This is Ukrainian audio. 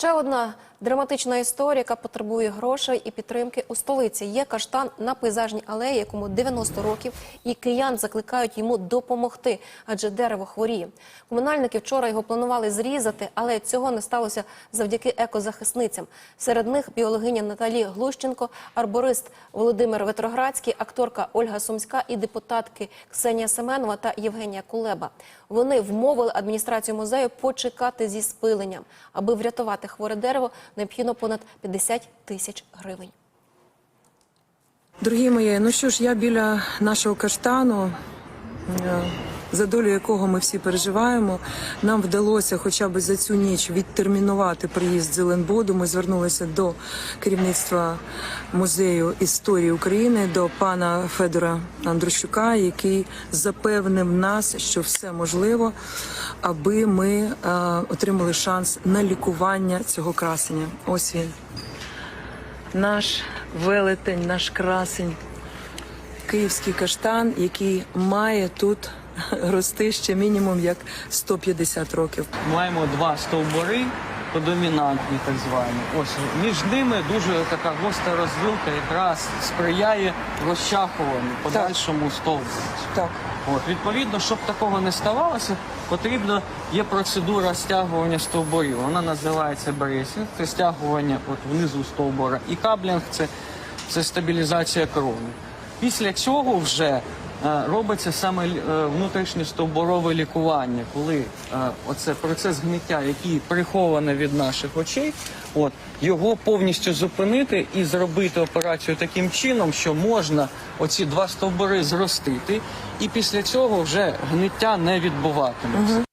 Ще одна драматична історія, яка потребує грошей і підтримки у столиці. Є каштан на пейзажній алеї, якому 90 років, і киян закликають йому допомогти, адже дерево хворіє. Комунальники вчора його планували зрізати, але цього не сталося завдяки екозахисницям. Серед них біологиня Наталі Глущенко, арборист Володимир Ветроградський, акторка Ольга Сумська і депутатки Ксенія Семенова та Євгенія Кулеба. Вони вмовили адміністрацію музею почекати зі спиленням. Аби врятувати хворе дерево, необхідно понад 50 тисяч гривень. Дорогі мої, ну що ж, я біля нашого каштану, е, за долю якого ми всі переживаємо. Нам вдалося хоча б за цю ніч відтермінувати приїзд Зеленбоду. Ми звернулися до керівництва музею історії України, до пана Федора Андрущука, який запевнив нас, що все можливо, аби ми е, отримали шанс на лікування цього красення. Ось він наш велетень, наш красень, київський каштан, який має тут рости ще мінімум як 150 років. Маємо два стовбури домінантні, так звані. Ось між ними дуже така гостра розвилка якраз сприяє розчахуванню подальшому стовбуру. Так. От, відповідно, щоб такого не ставалося, потрібно є процедура стягування стовбурів. Вона називається брейсинг, це стягування от внизу стовбура, і каблінг це, це стабілізація крови. Після цього вже робиться саме е, внутрішнє стовбурове лікування, коли е, оце процес гниття, який прихований від наших очей, от його повністю зупинити і зробити операцію таким чином, що можна оці два стовбури зростити, і після цього вже гниття не відбуватиметься.